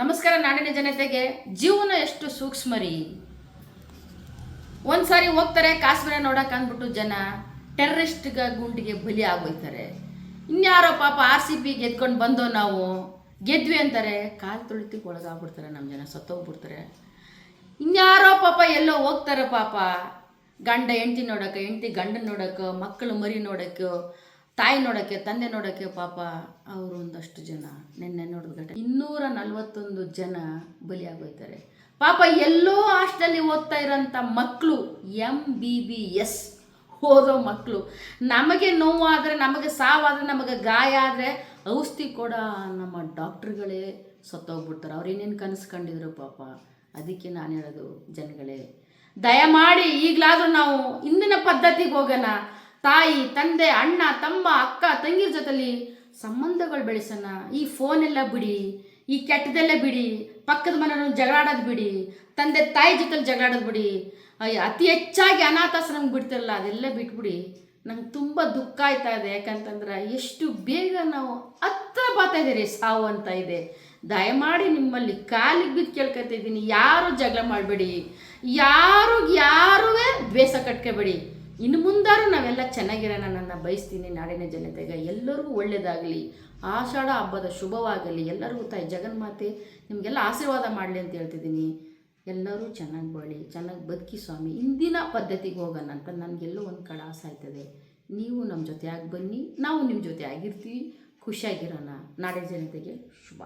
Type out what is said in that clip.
ನಮಸ್ಕಾರ ನಾಡಿನ ಜನತೆಗೆ ಜೀವನ ಎಷ್ಟು ಸೂಕ್ಷ್ಮರಿ. ಒಂದ್ಸಾರಿ ಹೋಗ್ತಾರೆ, ಕಾಶ್ಮೀರ ನೋಡಕ್ ಅಂದ್ಬಿಟ್ಟು ಜನ ಟೆರರಿಸ್ಟ್ ಗುಂಡಿಗೆ ಬಲಿ ಆಗೋಯ್ತಾರೆ. ಇನ್ಯಾರೋ ಪಾಪ ಆರ್ ಸಿ ಪಿ ಗೆದ್ಕೊಂಡು ಬಂದೋ ನಾವು, ಗೆದ್ವಿ ಅಂತಾರೆ, ಕಾಲು ತುಳಿತಿಗೆ ಒಳಗಾಗ್ಬಿಡ್ತಾರೆ ನಮ್ಮ ಜನ, ಸತ್ತೋಗ್ಬಿಡ್ತಾರೆ. ಇನ್ಯಾರೋ ಪಾಪ ಎಲ್ಲೋ ಹೋಗ್ತಾರೆ ಪಾಪ. ಗಂಡ, ಹೆಂಡತಿ ನೋಡೋಕೆ, ಹೆಂಡತಿ ಗಂಡನ ನೋಡೋಕೆ, ಮಕ್ಕಳು ಮರಿ ನೋಡೋಕೆ ತಾಯಿ ನೋಡೋಕ್ಕೆ, ತಂದೆ ನೋಡೋಕ್ಕೆ ಪಾಪ ಅವರು ಒಂದಷ್ಟು ಜನ, ನಿನ್ನೆ ನೋಡಿದ ಘಟನೆ ಇನ್ನೂರ ನಲ್ವತ್ತೊಂದು ಜನ ಬಲಿಯಾಗೋಯ್ತಾರೆ. ಪಾಪ ಎಲ್ಲೋ ಹಾಸ್ಟೆಲ್ಲಿ ಓದ್ತಾ ಇರೋಂಥ ಮಕ್ಕಳು ಎಂ ಬಿ ಬಿ ಎಸ್ ಓದೋ ಮಕ್ಕಳು ನಮಗೆ ನೋವಾದರೆ, ನಮಗೆ ಸಾವಾದರೆ, ನಮಗೆ ಗಾಯ ಆದರೆ ಔಷಧಿ ಕೊಡ ನಮ್ಮ ಡಾಕ್ಟ್ರುಗಳೇ ಸತ್ತೋಗ್ಬಿಡ್ತಾರೆ. ಅವ್ರು ಏನೇನು ಕನಸು ಕಂಡಿದ್ರು ಪಾಪ. ಅದಕ್ಕೆ ನಾನು ಹೇಳೋದು, ಜನಗಳೇ, ದಯಮಾಡಿ ಈಗಲಾದರೂ ನಾವು ಇಂದಿನ ಪದ್ಧತಿಗೆ ಹೋಗೋಣ. ತಾಯಿ, ತಂದೆ, ಅಣ್ಣ, ತಮ್ಮ, ಅಕ್ಕ ತಂಗಿರ ಜೊತೆಲಿ ಸಂಬಂಧಗಳು ಬೆಳೆಸೋಣ. ಈ ಫೋನೆಲ್ಲ ಬಿಡಿ, ಈ ಕೆಟ್ಟದೆಲ್ಲ ಬಿಡಿ, ಪಕ್ಕದ ಮನೆಯವ್ರನ್ನ ಜಗಳಾಡೋದು ಬಿಡಿ, ತಂದೆ, ತಾಯಿ ಜೊತೆಲಿ ಜಗಳಾಡೋದು ಬಿಡಿ. ಅತಿ ಹೆಚ್ಚಾಗಿ ಅನಾಥಾಶ್ರಮಕ್ಕೆ ಬಿಡ್ತಿರಲ್ಲ, ಅದೆಲ್ಲ ಬಿಟ್ಬಿಡಿ. ನಂಗೆ ತುಂಬ ದುಃಖ ಆಯ್ತಾ ಇದೆ, ಯಾಕಂತಂದ್ರೆ ಎಷ್ಟು ಬೇಗ ನಾವು ಹತ್ರ ಬಾತಾ ಇದ್ದೀರಿ, ಸಾವು ಅಂತ ಇದೆ. ದಯಮಾಡಿ ನಿಮ್ಮಲ್ಲಿ ಕಾಲಿಗೆ ಬಿದ್ದು ಕೇಳ್ಕೊತಾ ಇದ್ದೀನಿ, ಯಾರು ಜಗಳ ಮಾಡಬೇಡಿ. ಯಾರು ಯಾರೂ ದ್ವೇಷ ಕಟ್ಕೋಬೇಡಿ. ಇನ್ನು ಮುಂದಾರು ನಾವೆಲ್ಲ ಚೆನ್ನಾಗಿರೋಣ, ನನ್ನ ಬಯಸ್ತೀನಿ ನಾಡಿನ ಜನತೆಗೆ. ಎಲ್ಲರಿಗೂ ಒಳ್ಳೆಯದಾಗಲಿ ಆಷಾಢ ಹಬ್ಬದ ಶುಭವಾಗಲಿ. ಎಲ್ಲರಿಗೂ ತಾಯಿ ಜಗನ್ಮಾತೆ ನಿಮಗೆಲ್ಲ ಆಶೀರ್ವಾದ ಮಾಡಲಿ ಅಂತ ಹೇಳ್ತಿದ್ದೀನಿ. ಎಲ್ಲರೂ ಚೆನ್ನಾಗಿ ಬಾಳಿ, ಚೆನ್ನಾಗಿ ಬದುಕಿ ಸ್ವಾಮಿ. ಇಂದಿನ ಪದ್ಧತಿಗೆ ಹೋಗೋಣ ಅಂತ ನನಗೆಲ್ಲೋ ಒಂದು ಕಡೆ ಆಸೆ ಆಯ್ತದೆ. ನೀವು ನಮ್ಮ ಜೊತೆ ಆಗಿ ಬನ್ನಿ, ನಾವು ನಿಮ್ಮ ಜೊತೆ ಆಗಿರ್ತೀವಿ. ಖುಷಿಯಾಗಿರೋಣ. ನಾಡಿನ ಜನತೆಗೆ ಶುಭ.